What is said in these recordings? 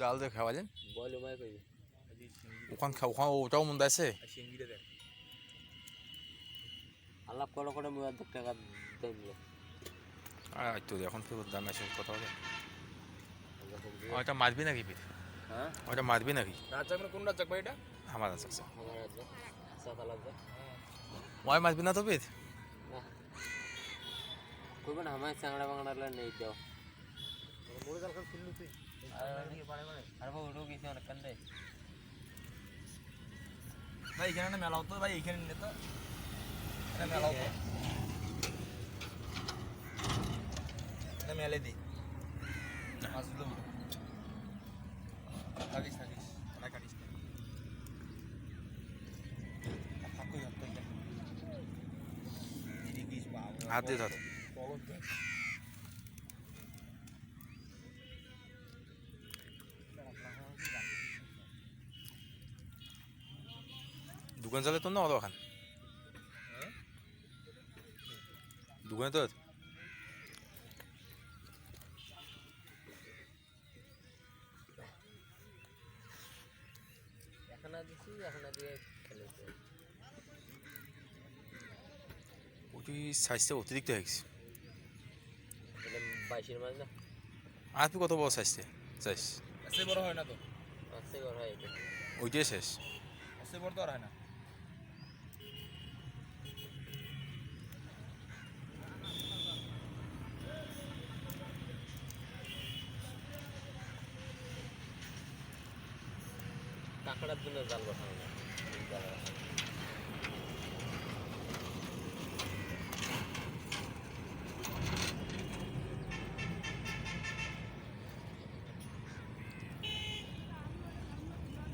জাল দিয়ে খাওয়া যান বল উমায় ওখান খা ওখান ওটাও মন আছে। আলাপ করে করে মুই অর্ধেক টাকা দিলে আর তো এখন তো দাম আছে কথা হবে ওইটা মারবি নাকি ফির? হ্যাঁ? ওইটা মারবি নাকি? রাজ্জাক মানে কোন রাজ্জাক ভাই এটা? আমার আছে আছে। আমার সাত ওই মারবি না তো ফির? না। কইবেন আমার চাংড়া বাংড়া নেই দাও মোড়ে জাল খান তুই। গেছি অনেক কান্দে ভাই এখানে একটা মেলা হতো ভাই এখানে নিয়ে তো। এটা মেলা হতো। এটা মেলে দি মাছগুলো। থাকিস থাকিস এটা কাটিস না হাত ধর। এখন আর দিছি এখন আর দিয়ে খেলেছে ওটি সাইজটা অতিরিক্ত হয়ে গেছে বাইশের মাছ না আর তুই কত বড় সাইজটা সাইজ বড় হয় না তো আসছে ঘর হয় ওইটাই শেষ বড় তো আর হয় না কাঁকড়ার জন্য জাল বসানো না জাল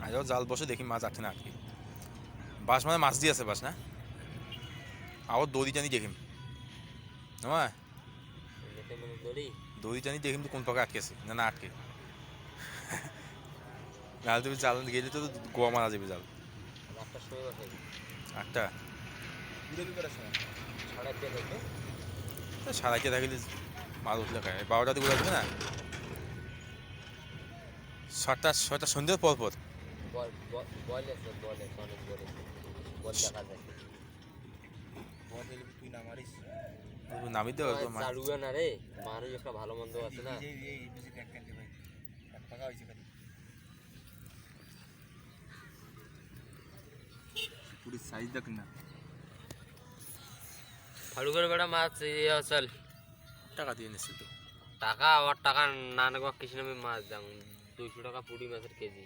আজও জাল বসে দেখি মাছ আটকে না আটকে বাস মানে মাছ দিয়ে আছে বাস না? আবার দড়ি জানি দেখিম নয় এতে মনে দড়ি জানি দেখিম তো কোন পাকে আটকেছে না না আটকে। নাহলে তুমি জাল গেলে তো গোয়া মারা যাবি জাল আটটা সারাইতে থাকলে মাছ উঠলে খায় বারোটা দিকে উঠবে না ছটা ছটা সন্ধ্যের পর পর নামি তো না রে মারুই একটা ভালো মন্দ আছে না সাইজ দেখ না ফাড়ুকের বেড়া মাছ ইয়ে চল টাকা দিয়ে নিচ্ছিল তো টাকা আবার টাকা না নেওয়া কিছু নামে মাছ দাম দুইশো টাকা পুরি মাছের কেজি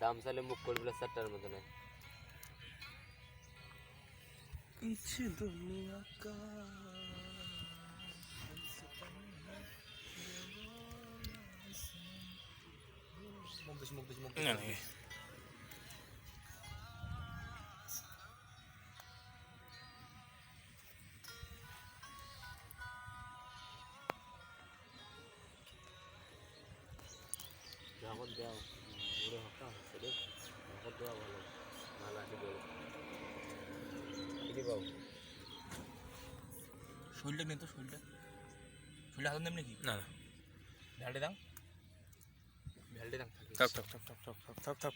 দাম চাইলে মুখ করে বলে চারটার মতো না কিছু দুনিয়া কা মুখ দিস মুখ দিস মুখ জাগত দেওয়া ওরে হকা হচ্ছে রে। জাগত দেওয়া ভালো। না আছে বলে বাবু। শরীরটা নেই তো শরীরটা। শরীরটা হাত নেমনি কি? না না। ভ্যালটে দাও। ভ্যালটে দাও থাক থাক থাক থাক থাক থাক থাক।